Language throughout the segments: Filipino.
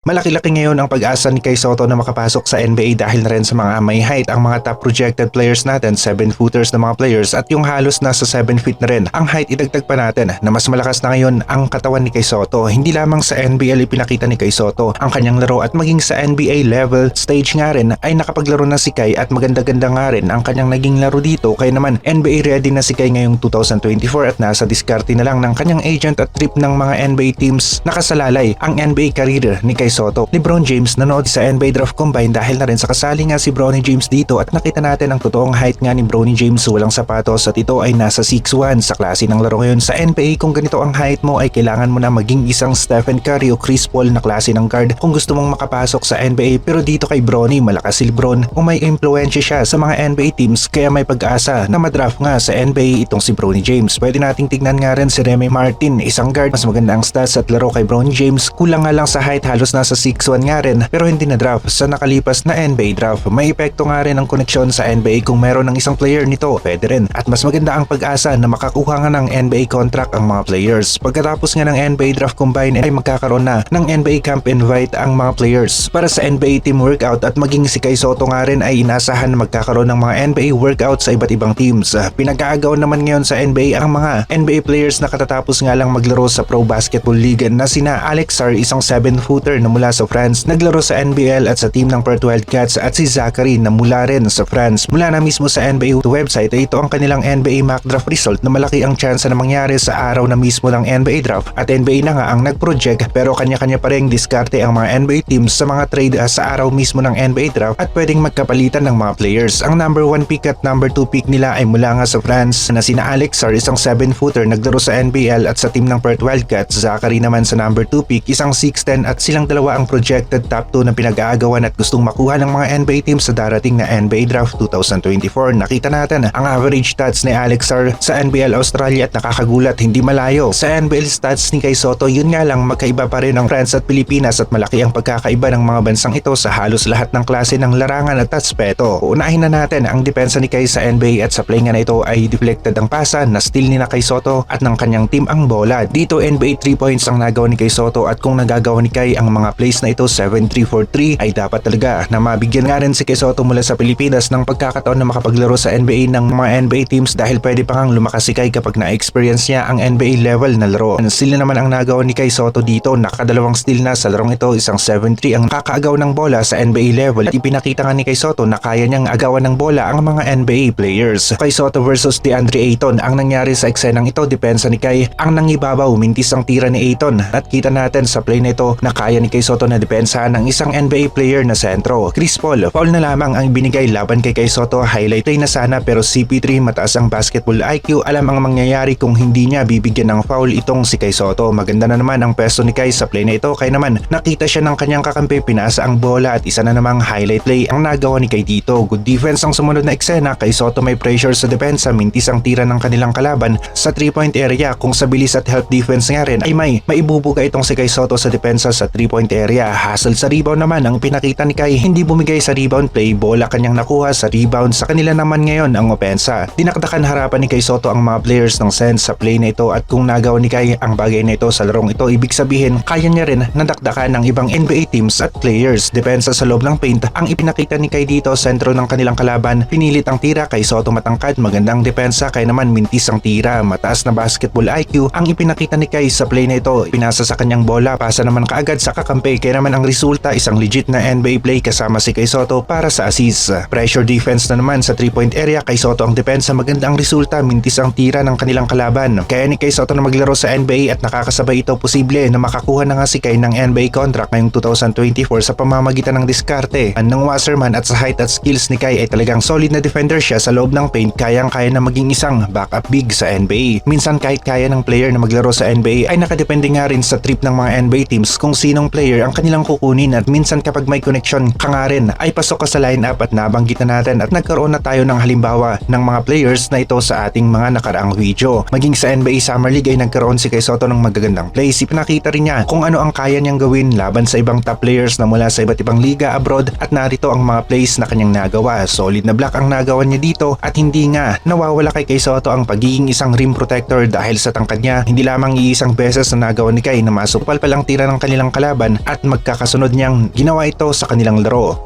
Malaki-laki ngayon ang pag-asa ni Kai Soto na makapasok sa NBA dahil na rin sa mga may height ang mga top projected players natin, 7-footers na mga players at yung halos nasa 7 feet na rin. Ang height idagdag pa natin na mas malakas na ngayon ang katawan ni Kai Soto. Hindi lamang sa NBL ipinakita ni Kai Soto ang kanyang laro at maging sa NBA level stage nga rin ay nakapaglaro na si Kai at maganda-ganda nga rin ang kanyang naging laro dito kaya naman NBA ready na si Kai ngayong 2024 at nasa diskarte na lang ng kanyang agent at trip ng mga NBA teams nakasalalay ang NBA career ni Kai Soto. Lebron James nanood sa NBA Draft Combine dahil na rin sa kasali nga si Bronny James dito at nakita natin ang totoong height nga ni Bronny James. Walang sapatos at ito ay nasa 6'1 sa klase ng laro ngayon sa NBA kung ganito ang height mo ay kailangan mo na maging isang Stephen Curry o Chris Paul na klase ng guard kung gusto mong makapasok sa NBA pero dito kay Bronny malakas si Lebron. Kung may impluensya siya sa mga NBA teams kaya may pag-asa na madraft nga sa NBA itong si Bronny James. Pwede nating tignan nga rin si Remy Martin isang guard. Mas maganda ang stats at laro kay Bronny James. Kulang nga lang sa height halos nasa 6'1 nga rin pero hindi na draft sa nakalipas na NBA draft. May epekto nga rin ang koneksyon sa NBA kung meron ng isang player nito pwede rin at mas maganda ang pag-asa na makakuha nga ng NBA contract ang mga players. Pagkatapos nga ng NBA draft combine ay magkakaroon na ng NBA camp invite ang mga players para sa NBA team workout at maging si Kai Soto nga rin ay inasahan na magkakaroon ng mga NBA workout sa iba't ibang teams. Pinag-aagaw naman ngayon sa NBA ang mga NBA players na katatapos nga lang maglaro sa Pro Basketball League na sina Alex Sar isang 7-footer na mula sa France naglaro sa NBL at sa team ng Perth Wildcats at si Zachary na mula rin sa France. Mula na mismo sa NBA website ay ito ang kanilang NBA mock draft result na malaki ang chance na mangyari sa araw na mismo ng NBA draft at NBA na nga ang nag-project pero kanya-kanya pa rin diskarte ang mga NBA teams sa mga trade uh, sa araw mismo ng NBA draft at pwedeng magkapalitan ng mga players. Ang number 1 pick at number 2 pick nila ay mula nga sa France na sina Alex Sar isang 7-footer naglaro sa NBL at sa team ng Perth Wildcats. Zachary naman sa number 2 pick isang 6'10 at silang dalawa ang projected top 2 na pinag-aagawan at gustong makuha ng mga NBA teams sa darating na NBA draft 2024. Nakita natin ang average stats ni Alex Sar sa NBL Australia at nakakagulat hindi malayo. Sa NBL stats ni Kai Soto yun nga lang magkaiba pa rin ang France at Pilipinas at malaki ang pagkakaiba ng mga bansang ito sa halos lahat ng klase ng larangan at aspeto. Unahin na natin ang depensa ni Kai sa NBA at sa play nga na ito ay deflected ang pasa na steal ni na Kai Soto at ng kanyang team ang bola. Dito NBA 3 points ang nagawa ni Kai Soto at kung nagagawa ni Kai ang mga plays na ito 7-3-4-3 ay dapat talaga na mabigyan nga rin si Kai Soto mula sa Pilipinas ng pagkakataon na makapaglaro sa NBA ng mga NBA teams dahil pwede pa kang lumakas si Kai kapag na-experience niya ang NBA level na laro. Ang steal na naman ang nagawa ni Kai Soto dito, nakadalawang steal na sa larong ito, isang 7-3 ang kakaagaw ng bola sa NBA level. At ipinakita nga ni Kai Soto na kaya niyang agawan ng bola ang mga NBA players. Kai Soto versus DeAndre Ayton, ang nangyari sa eksenang ito, depensa ni Kai, ang nangibabaw, mintis ang tira ni Ayton. At kita natin sa play na ito na kaya ni Kai Soto na depensahan ng isang NBA player na sentro. Chris Paul, foul na lamang ang binigay laban kay Kai Soto, highlight play na sana pero CP3 mataas ang basketball IQ, alam ang mangyayari kung hindi niya bibigyan ng foul itong si Kai Soto. Maganda na naman ang peso ni Kai sa play na ito kaya naman nakita siya ng kanyang kakampi, pinasa ang bola at isa na namang highlight play ang nagawa ni Kai dito. Good defense ang sumunod na eksena, Kai Soto may pressure sa depensa, mintis ang tira ng kanilang kalaban sa 3-point area kung sa bilis at help defense nga rin ay may maibubuga itong si Kai Soto sa depensa sa 3-point area. Hassle sa rebound naman. Ang pinakita ni Kai, hindi bumigay sa rebound play, bola kanyang nakuha sa rebound. Sa kanila naman ngayon ang opensa. Dinakdakan harapan ni Kai Soto ang mga players ng Sens sa play na ito at kung nagawa ni Kai ang bagay na ito sa larong ito, ibig sabihin kaya niya rin nadakdakan ng ibang NBA teams at players. Depensa sa loob ng paint, ang ipinakita ni Kai dito sentro ng kanilang kalaban, pinilit ang tira. Kay Soto matangkad, magandang depensa. Kaya naman mintis ang tira, mataas na basketball IQ ang ipinakita ni Kai sa play na ito, pinasa sa kanyang bola, pasa naman kaagad sa kakampi kaya naman ang resulta isang legit na NBA play kasama si Kai Soto para sa assist. Pressure defense na naman sa 3-point area kay Soto ang depensa maganda ang resulta mintis ang tira ng kanilang kalaban. Kaya ni kay Soto na maglaro sa NBA at nakakasabay ito posible na makakuha na nga si Kai ng NBA contract ngayong 2024 sa pamamagitan ng diskarte ng Wasserman at sa height at skills ni Kai ay talagang solid na defender siya sa loob ng paint kayang kaya na maging isang backup big sa NBA. Minsan kahit kaya ng player na maglaro sa NBA ay nakadepende nga rin sa trip ng mga NBA teams kung sinong player ang kanilang kukunin at minsan kapag may connection ka nga rin ay pasok ka sa lineup at nabanggit na natin at nagkaroon na tayo ng halimbawa ng mga players na ito sa ating mga nakaraang video. Maging sa NBA Summer League ay nagkaroon si Kai Soto ng magagandang plays. Ipinakita rin niya kung ano ang kaya niyang gawin laban sa ibang top players na mula sa iba't ibang liga abroad at narito ang mga plays na kanyang nagawa. Solid na block ang nagawa niya dito at hindi nga nawawala kay Kai Soto ang pagiging isang rim protector dahil sa tangkad niya. Hindi lamang iisang beses na nagawa ni Kai na masupal palang tira ng kanilang kalaban kalaban at magkakasunod niyang ginawa ito sa kanilang laro.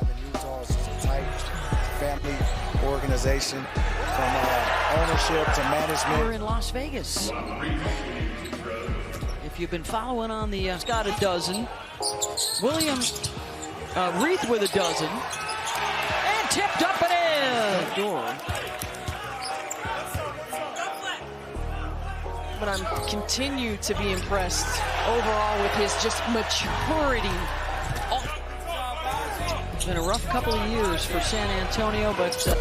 And Utah is a tight family organization from uh, ownership to management. We're in Las Vegas. If you've been following on the, uh, got a dozen. William uh, Reith with a dozen. And tipped up and in. Door. But I'm continue to be impressed overall with his just maturity. It's been a rough couple of years for San Antonio, but uh,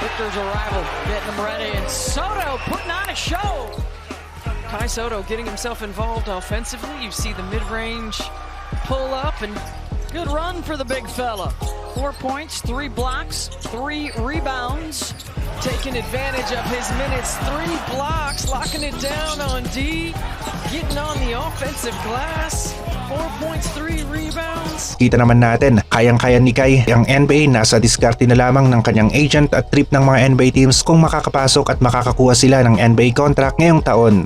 Victor's arrival getting them ready. And Soto putting on a show. Kai Soto getting himself involved offensively. You see the mid-range pull up and Good run for the big fella. Four points, three blocks, three rebounds. taking advantage of his minutes. Three blocks, locking it down on D, getting on the offensive glass. Four points, three rebounds. Kita naman natin, kayang-kaya ni Kai ang NBA nasa diskarte na lamang ng kanyang agent at trip ng mga NBA teams kung makakapasok at makakakuha sila ng NBA contract ngayong taon.